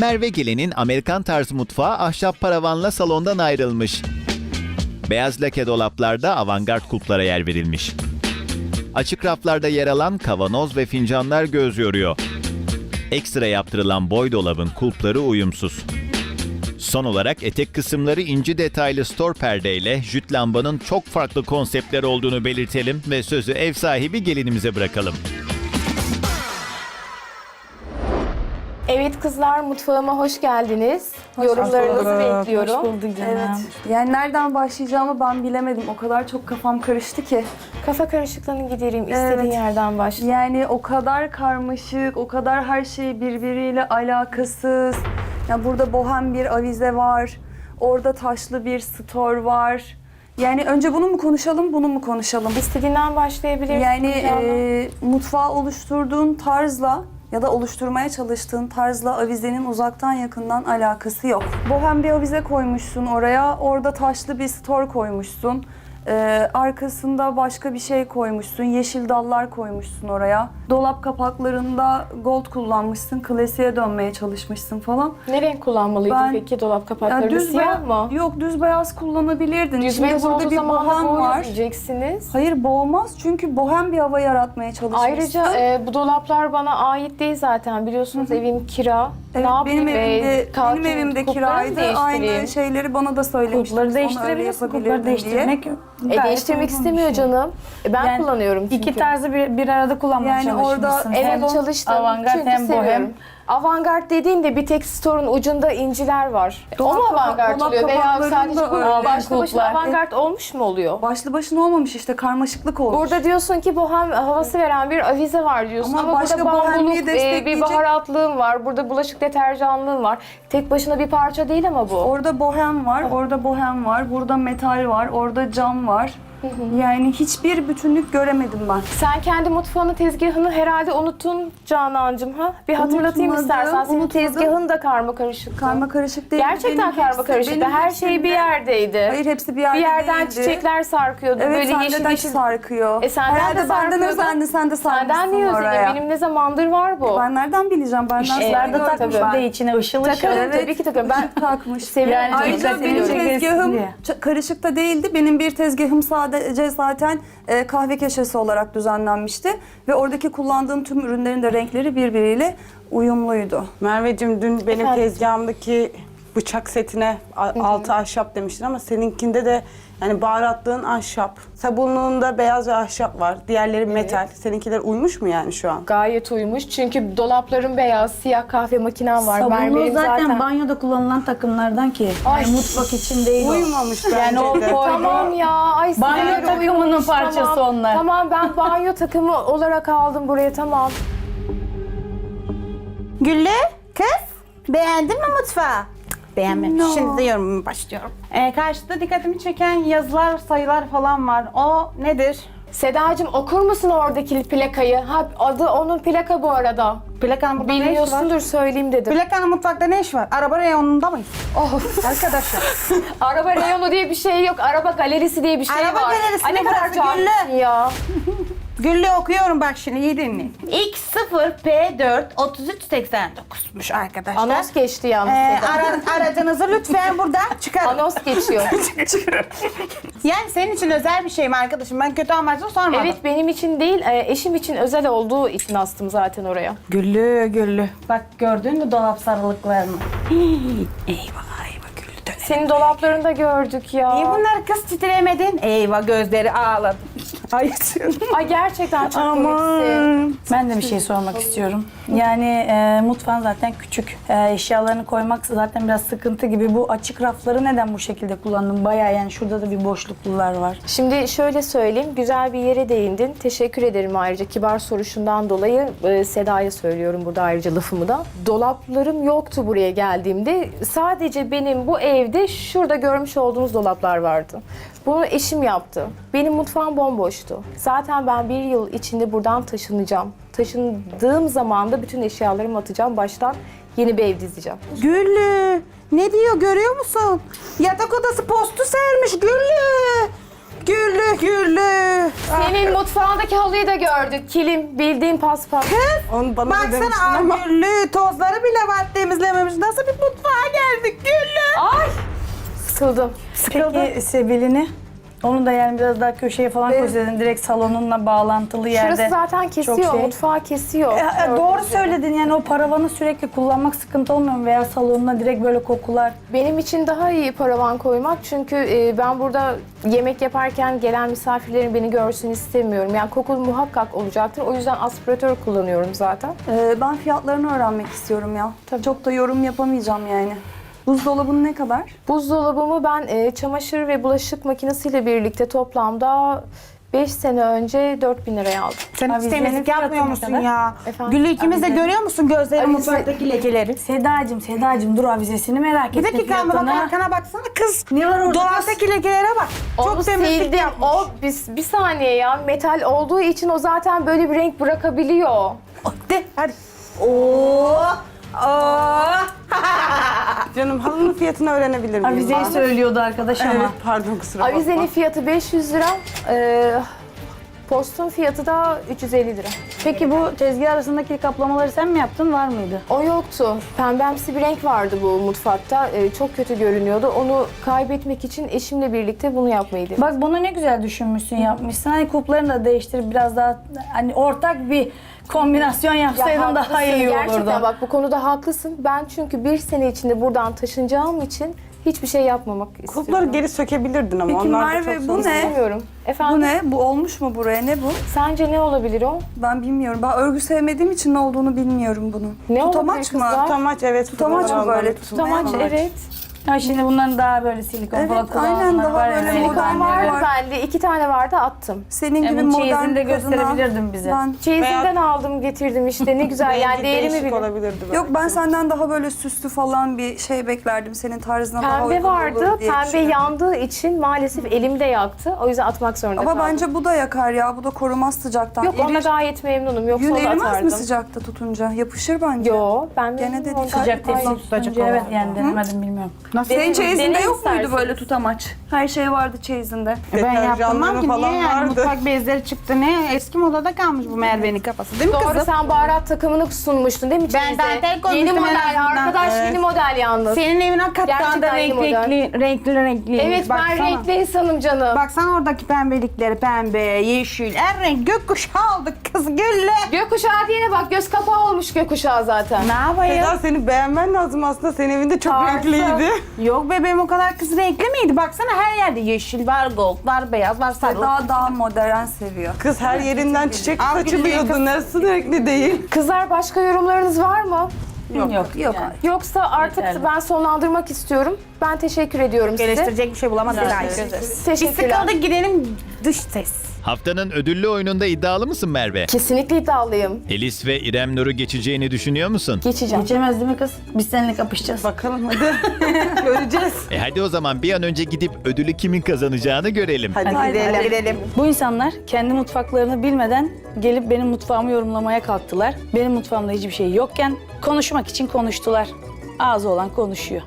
Merve Gelin'in Amerikan tarzı mutfağı ahşap paravanla salondan ayrılmış. Beyaz lake dolaplarda avantgard kulplara yer verilmiş. Açık raflarda yer alan kavanoz ve fincanlar göz yoruyor. Ekstra yaptırılan boy dolabın kulpları uyumsuz. Son olarak etek kısımları inci detaylı stor perdeyle jüt lambanın çok farklı konseptler olduğunu belirtelim ve sözü ev sahibi gelinimize bırakalım. Evet kızlar mutfağıma hoş geldiniz. Yorumlarınızı bekliyorum. Hoş bulduk canım. Evet. Yani nereden başlayacağımı ben bilemedim. O kadar çok kafam karıştı ki. Kafa karışıklığını gidereyim. İstediğin Evet. yerden başla. Yani o kadar karmaşık, o kadar her şey birbiriyle alakasız. Ya burada bohem bir avize var. Orada taşlı bir stor var. Yani önce bunu mu konuşalım, bunu mu konuşalım? İstediğinden başlayabilirsin. Yani e, mutfağı oluşturduğun tarzla ya da oluşturmaya çalıştığın tarzla avizenin uzaktan yakından alakası yok. Bohem bir avize koymuşsun oraya, orada taşlı bir stor koymuşsun. E, arkasında başka bir şey koymuşsun, yeşil dallar koymuşsun oraya. Dolap kapaklarında gold kullanmışsın, klasiğe dönmeye çalışmışsın falan. ne renk kullanmalıydın ben- peki dolap kapaklarını? Siyah beyaz- mı? Yok düz beyaz kullanabilirdin. Düz Şimdi beyaz burada olduğu bir zaman da bohem var. diyeceksiniz. Hayır boğmaz çünkü bohem bir hava yaratmaya çalışmışsın. Ayrıca e, bu dolaplar bana ait değil zaten. Biliyorsunuz evim kira. Evet, ne yapayım? benim E, evimde kalkayım, benim evimde kulpları mı kiraydı. değiştireyim? Aynı şeyleri bana da söylemiştiniz. Kulpları değiştirebilirsin. Kulpları değiştirmek diye. E, değiştirmek istemiyor şey. canım. E, ben Yani kullanıyorum çünkü. İki tarzı bir, bir arada kullanmaya Yani orada- çalışmışsın. Evet Hem çalıştım. Avantgard Çünkü hem bohem. seviyorum. Avantgard dediğinde bir tek store'un ucunda inciler var. Dolap o mu kapa- avantgard dolap oluyor veya kapaklarında sadece öyle. başlı başına Kulplar. avantgard olmuş mu oluyor? Başlı başına olmamış işte karmaşıklık olmuş. Burada diyorsun ki bohem havası veren bir avize var diyorsun Ama ama, başka burada bambuluk, e, bir destekleyecek- baharatlığın var, burada bulaşık deterjanlığın var. Tek başına bir parça değil ama bu. Orada bohem var, orada bohem var, burada metal var, orada cam var. Yani hiçbir bütünlük göremedim ben. Sen kendi mutfağının tezgahını herhalde unuttun Canancığım ha? Bir hatırlatayım Unutmadım, istersen. Senin unutmadım. tezgahın da karma karışık. Karma karışık değil. Gerçekten Benim karma hepsi- karışıktı. benim Her şey bir yerdeydi. Hayır hepsi bir yerde bir yerden değildi. çiçekler sarkıyordu. Evet Böyle yeşil de yeşil. sarkıyor. E senden Herhalde de benden sarkıyordu. özendi, sen de sarmışsın Senden niye oraya. özledin? Benim ne zamandır var bu. Ben nereden bileceğim? Benden İşlerde sonra takmış gördüm bir ben. de içine ışıl ışıl. Takarım Evet. tabii ki takarım. Ben takmış. seviyorum. Yani Ayrıca benim tezgahım karışık da değildi. Benim bir tezgahım sadece zaten e, kahve köşesi olarak düzenlenmişti. Ve oradaki kullandığım tüm ürünlerin de renkleri birbiriyle uyumluydu. Merveciğim dün benim Efendim? tezgahımdaki bıçak setine a- altı ahşap demiştin ama seninkinde de yani baharatlığın ahşap, sabunluğunda beyaz ve ahşap var. Diğerleri metal. Seninkiler uymuş mu yani şu an? Gayet uymuş. Çünkü dolapların beyaz, siyah kahve makinem var. Sabunlu Merve'nin zaten, banyoda kullanılan takımlardan ki. Ay. Yani mutfak için değil o. Uyumamış bence Yani o de. koy- Tamam ya. Ay Banyo sinirlerim takımının uyumuş, parçası tamam. onlar. Tamam ben banyo takımı olarak aldım buraya tamam. Güllü, kız beğendin mi mutfağı? Beğenmemiş. No. Şimdi de yorumuma başlıyorum. Ee, karşıda dikkatimi çeken yazılar, sayılar falan var. O nedir? Sedacığım okur musun oradaki plakayı? Ha adı onun plaka bu arada. Plakanın burada ne işi var? Bilmiyorsundur söyleyeyim dedim. Plakanın mutfakta ne iş var? Araba reyonunda mıyız? Of. Arkadaşlar. Araba reyonu diye bir şey yok. Araba galerisi diye bir şey Araba var. galerisi Ay, ne kadar burası, cahilsin Güllü? ya. Güllü okuyorum bak şimdi iyi dinleyin. X0P4 3389'muş arkadaşlar. Anons geçti yalnız. Ee, Seda. ara- aracınızı lütfen buradan çıkarın. Anons geçiyor. Yani senin için özel bir şey mi arkadaşım? Ben kötü amaçlı sormadım. evet benim için değil, e, eşim için özel olduğu için astım zaten oraya. Güllü güllü. Bak gördün mü dolap sarılıklarını? Hii, eyvah eyvah güllü döner. Senin dolaplarında gördük ya. Niye bunları kız titremedin? Eyvah gözleri ağladı. Ay Ay gerçekten çok komiksin. Aman. Ben de bir şey sormak istiyorum. Yani e, mutfağın zaten küçük. E, eşyalarını koymak zaten biraz sıkıntı gibi. Bu açık rafları neden bu şekilde kullandın? Bayağı yani şurada da bir boşluklar var. Şimdi şöyle söyleyeyim, güzel bir yere değindin. Teşekkür ederim ayrıca kibar soruşundan dolayı. E, Seda'ya söylüyorum burada ayrıca lafımı da. Dolaplarım yoktu buraya geldiğimde. Sadece benim bu evde şurada görmüş olduğunuz dolaplar vardı. Bunu eşim yaptı. Benim mutfağım bomboştu. Zaten ben bir yıl içinde buradan taşınacağım. Taşındığım zaman da bütün eşyalarımı atacağım. Baştan yeni bir ev dizeceğim. Güllü ne diyor görüyor musun? Yatak odası postu sermiş Güllü. Güllü güllü. Senin mutfağındaki halıyı da gördük. Kilim, bildiğin paspas. Onu bana da demiştin Baksana ama. ah, güllü tozları bile var. temizlememiş. Nasıl bir mutfağa geldik Güllü? Ay! Sıkıldım. Peki Sebil'ini? Onu da yani biraz daha köşeye falan koysaydın. Direkt salonunla bağlantılı yerde. Şurası zaten çok kesiyor, şey. mutfağı kesiyor. E, e, doğru söyledin yani o paravanı sürekli kullanmak sıkıntı olmuyor mu? Veya salonuna direkt böyle kokular. Benim için daha iyi paravan koymak çünkü e, ben burada yemek yaparken gelen misafirlerin beni görsün istemiyorum. Yani koku muhakkak olacaktır. O yüzden aspiratör kullanıyorum zaten. Ee, ben fiyatlarını öğrenmek istiyorum ya. Çok da yorum yapamayacağım yani. Buzdolabın ne kadar? Buzdolabımı ben e, çamaşır ve bulaşık makinesiyle birlikte toplamda 5 sene önce 4000 liraya aldım. Sen hiç Avizenin temizlik fiyatı yapmıyor ne musun kadar? ya? Efendim? Güllü ikimiz de Avize. görüyor musun gözleri Avize- mutfaktaki lekeleri? Sedacığım, Sedacığım dur avizesini merak Bir ettim dakika ama bak arkana baksana kız. Ne var orada Dolaptaki lekelere bak. Onu Çok temizlik sildim. yapmış. O bir, bir saniye ya metal olduğu için o zaten böyle bir renk bırakabiliyor. De hadi. Oo. Oo. Canım halının fiyatını öğrenebilir miyim? Avizeyi söylüyordu arkadaş ama. Evet pardon kusura bakma. Avizenin fiyatı 500 lira. E, postun fiyatı da 350 lira. Peki bu tezgah arasındaki kaplamaları sen mi yaptın var mıydı? O yoktu. Pembemsi bir renk vardı bu mutfakta. Ee, çok kötü görünüyordu. Onu kaybetmek için eşimle birlikte bunu yapmayı. Bak bunu ne güzel düşünmüşsün yapmışsın. Hani kuplarını da değiştirip biraz daha hani ortak bir kombinasyon yapsaydın daha haklısın. iyi Gerçekten olurdu. bak bu konuda haklısın. Ben çünkü bir sene içinde buradan taşınacağım için hiçbir şey yapmamak istiyorum. Kulpları geri sökebilirdin ama Peki onlar da Merve, çok bu sonuçta- ne? İstemiyorum. Efendim? Bu ne? Bu olmuş mu buraya? Ne bu? Sence ne olabilir o? Ben bilmiyorum. Ben örgü sevmediğim için ne olduğunu bilmiyorum bunun. Ne Tutamaç olabilir mı? kızlar? Tutamaç evet. Tutamaç mı böyle? Tutamaç Tutamaç. evet. Ha şimdi bunların daha böyle silikon Evet, falan aynen, daha var ya. böyle silikon modern var. Bende. iki tane vardı attım. Senin gibi Emin modern çeyizini de kadına gösterebilirdin bize. Ben Çeyizinden aldım getirdim işte ne güzel yani Rengi değerimi değişik bilin. olabilirdi belki. Yok ben senden daha böyle süslü falan bir şey beklerdim. Senin tarzına daha Pembe uygun vardı. olur diye Pembe düşünüyorum. yandığı için maalesef elimde yaktı. O yüzden atmak zorunda Ama kaldım. bence bu da yakar ya. Bu da korumaz sıcaktan. Yok ona gayet memnunum. Yoksa Yün onu erimez atardım. mi sıcakta tutunca? Yapışır bence. Yo ben Gene memnunum de ondan. dikkat- Sıcak tepsi Allah tutunca evet yani denemedim bilmiyorum. Nasıl? Senin çeyizinde Deneyin yok muydu isterseniz. böyle tutamaç? Her şey vardı çeyizinde. Ben yaptırmam Deterjanları ki falan niye yani vardı. mutfak bezleri çıktı ne eski modada kalmış bu Merve'nin kafası değil mi Doğru kızım? sen baharat takımını sunmuştun değil mi Ben çeyize? koymuştum Yeni en model azından. arkadaş Evet. yeni model yalnız. Senin evin hakikaten Gerçekten de iyi renkli model. renkli renkli renkli. Evet ben renkli insanım canım. Baksana oradaki pembelikleri pembe, yeşil, her renk gökkuşağı aldık kız gülle. Gökkuşağı diyene bak göz kapağı olmuş gökkuşağı zaten. Ne yapayım? Seda seni beğenmen lazım aslında. Senin evinde çok Tarzı. renkliydi. Yok bebeğim o kadar kız renkli miydi? Baksana her yerde yeşil var, gold var, beyaz var, sarı. Daha daha modern seviyor. Kız her yerinden çiçek saçılıyordu. Nasıl renkli değil? Kızlar başka yorumlarınız var mı? Yok. Yok. Yok. Yoksa artık Yeterli. ben sonlandırmak istiyorum. Ben teşekkür ediyorum size. Geliştirecek bir şey bulamadık. Teşekkür Biz ederiz. Teşekkürler. sıkıldık gidelim dış ses. Haftanın ödüllü oyununda iddialı mısın Merve? Kesinlikle iddialıyım. Elis ve İrem Nur'u geçeceğini düşünüyor musun? Geçeceğim. Geçemez değil mi kız? Biz seninle kapışacağız. Bakalım hadi. Göreceğiz. E hadi o zaman bir an önce gidip ödülü kimin kazanacağını görelim. Hadi, Hadi gidelim. Gidelim. Bu insanlar kendi mutfaklarını bilmeden gelip benim mutfağımı yorumlamaya kalktılar. Benim mutfağımda hiçbir şey yokken konuşmak için konuştular. Ağzı olan konuşuyor.